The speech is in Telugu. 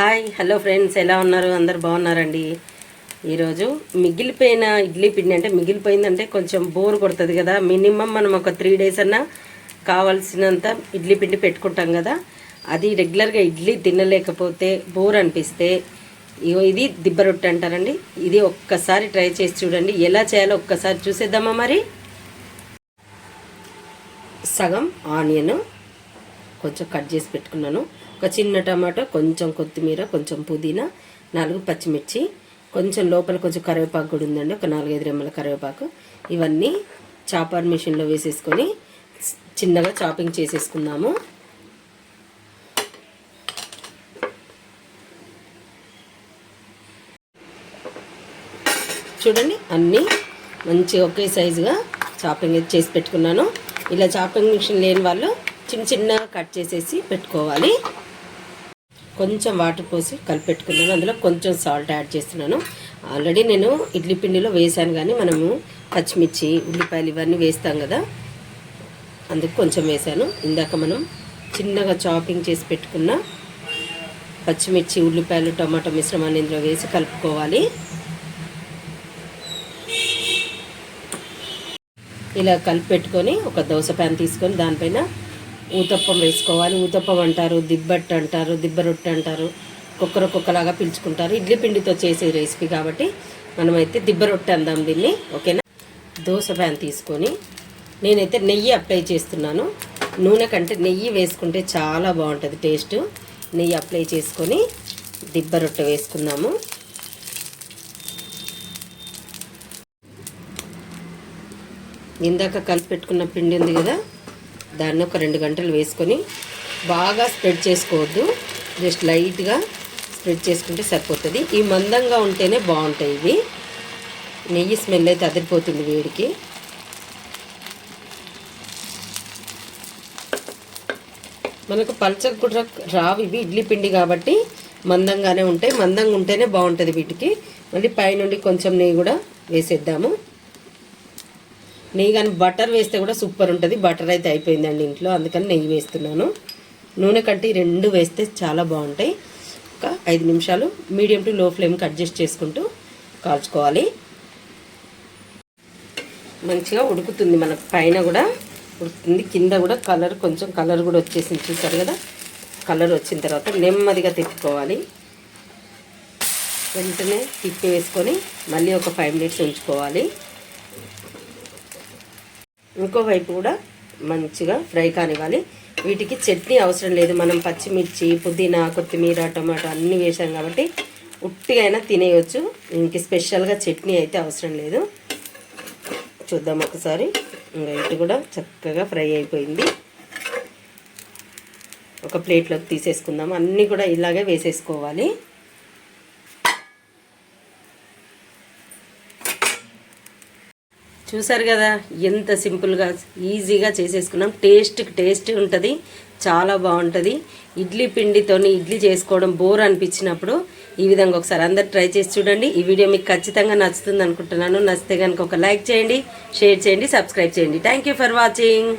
హాయ్ హలో ఫ్రెండ్స్ ఎలా ఉన్నారు? అందరు బాగున్నారండి. ఈరోజు మిగిలిపోయిన ఇడ్లీ పిండి అంటే మిగిలిపోయిందంటే కొంచెం బోర్ కొడుతుంది కదా. మినిమం మనం ఒక త్రీ డేస్ అన్నా కావాల్సినంత ఇడ్లీ పిండి పెట్టుకుంటాం కదా. అది రెగ్యులర్గా ఇడ్లీ తినలేకపోతే బోర్ అనిపిస్తే ఇగో ఇది దిబ్బ రొట్టె అంటారండి. ఇది ఒక్కసారి ట్రై చేసి చూడండి. ఎలా చేయాలో ఒక్కసారి చూసేద్దామా మరి? సగం ఆనియన్ కొంచెం కట్ చేసి పెట్టుకున్నాను. ఒక చిన్న టమాటో కొంచెం కొత్తిమీర కొంచెం పుదీనా నాలుగు పచ్చిమిర్చి కొంచెం లోపల కొంచెం కరివేపాకు కూడా ఉందండి. ఒక నాలుగైదు రెమ్మల కరివేపాకు. ఇవన్నీ చాపర్ మిషన్లో వేసేసుకొని చిన్నగా చాపింగ్ చేసేసుకుందాము. చూడండి అన్నీ మంచిగా ఒకే సైజుగా చాపింగ్ చేసి పెట్టుకున్నాను. ఇలా చాపింగ్ మిషన్ లేని వాళ్ళు చిన్న చిన్నగా కట్ చేసేసి పెట్టుకోవాలి. కొంచెం వాటర్ పోసి కలిపెట్టుకున్నాను. అందులో కొంచెం సాల్ట్ యాడ్ చేస్తున్నాను. ఆల్రెడీ నేను ఇడ్లీ పిండిలో వేసాను కానీ మనము పచ్చిమిర్చి ఉల్లిపాయలు ఇవన్నీ వేస్తాం కదా. అందుకు కొంచెం వేసాను. ఇందాక మనం చిన్నగా చాపింగ్ చేసి పెట్టుకున్న పచ్చిమిర్చి ఉల్లిపాయలు టమాటో మిశ్రమాన్ని ఇందులో వేసి కలుపుకోవాలి. ఇలా కలిపి పెట్టుకొని ఒక దోశ ప్యాన్ తీసుకొని దానిపైన ఊతప్పం వేసుకోవాలి. ఊతప్పం అంటారు దిబ్బట్టు అంటారు దిబ్బ రొట్టె అంటారు. కుక్కర కుక్కలాగా పిలుచుకుంటారు. ఇడ్లీ పిండితో చేసే రెసిపీ కాబట్టి మనమైతే దిబ్బ రొట్టె అందాం దీన్ని. ఓకేనా? దోశ ప్యాన్ తీసుకొని నేనైతే నెయ్యి అప్లై చేస్తున్నాను. నూనె కంటే నెయ్యి వేసుకుంటే చాలా బాగుంటుంది టేస్ట్ నెయ్యి అప్లై చేసుకొని దిబ్బ రొట్టె వేసుకుందాము. ఇందాక కలిపి పెట్టుకున్న పిండి ఉంది కదా? దాన్ని ఒక రెండు గంటలు వేసుకొని బాగా స్ప్రెడ్ చేసుకోవద్దు. జస్ట్ లైట్గా స్ప్రెడ్ చేసుకుంటే సరిపోతుంది. ఈ మందంగా ఉంటేనే బాగుంటాయి ఇవి. నెయ్యి స్మెల్ అయితే అదిరిపోతుంది వేడికి. మనకు పల్చగా కూడా రావు ఇవి. ఇడ్లీ పిండి కాబట్టి మందంగానే ఉంటాయి. మందంగా ఉంటేనే బాగుంటుంది వీటికి. మళ్ళీ పైనుండి కొంచెం నెయ్యి కూడా వేసేద్దాము. నెయ్యి కానీ బటర్ వేస్తే కూడా సూపర్ ఉంటుంది. బటర్ అయితే అయిపోయిందండి ఇంట్లో అందుకని నెయ్యి వేస్తున్నాను. నూనె కట్టి రెండు వేస్తే చాలా బాగుంటాయి. ఒక ఐదు నిమిషాలు మీడియం టు లో ఫ్లేమ్కి అడ్జస్ట్ చేసుకుంటూ కాల్చుకోవాలి. మంచిగా ఉడుకుతుంది మనకు పైన కూడా. ఉడుకుతుంది. కింద కూడా కలర్ కొంచెం కలర్ కూడా వచ్చేసింది. చూసారు కదా? కలర్ వచ్చిన తర్వాత నెమ్మదిగా తిప్పుకోవాలి. వెంటనే తిప్పి వేసుకొని మళ్ళీ ఒక ఫైవ్ మినిట్స్ ఉంచుకోవాలి. ఇంకోవైపు కూడా మంచిగా ఫ్రై కానివ్వాలి. వీటికి చట్నీ అవసరం లేదు. మనం పచ్చిమిర్చి పుదీనా కొత్తిమీర టమాటో అన్నీ వేసాం కాబట్టి ఉట్టిగా అయినా తినేయచ్చు. ఇంక స్పెషల్గా చట్నీ అయితే అవసరం లేదు. చూద్దాం ఒకసారి. ఇంకా ఇటు కూడా చక్కగా ఫ్రై అయిపోయింది. ఒక ప్లేట్లోకి తీసేసుకుందాం. అన్నీ కూడా ఇలాగే వేసేసుకోవాలి. చూసారు కదా ఎంత సింపుల్గా ఈజీగా చేసేసుకున్నాం. టేస్ట్కి టేస్ట్ ఉంటుంది చాలా బాగుంటుంది. ఇడ్లీ పిండితోని ఇడ్లీ చేసుకోవడం బోర్ అనిపించినప్పుడు ఈ విధంగా ఒకసారి అందరు ట్రై చేసి చూడండి. ఈ వీడియో మీకు ఖచ్చితంగా నచ్చుతుంది అనుకుంటున్నాను. నచ్చితే కనుక ఒక లైక్ చేయండి షేర్ చేయండి సబ్స్క్రైబ్ చేయండి. Thank for watching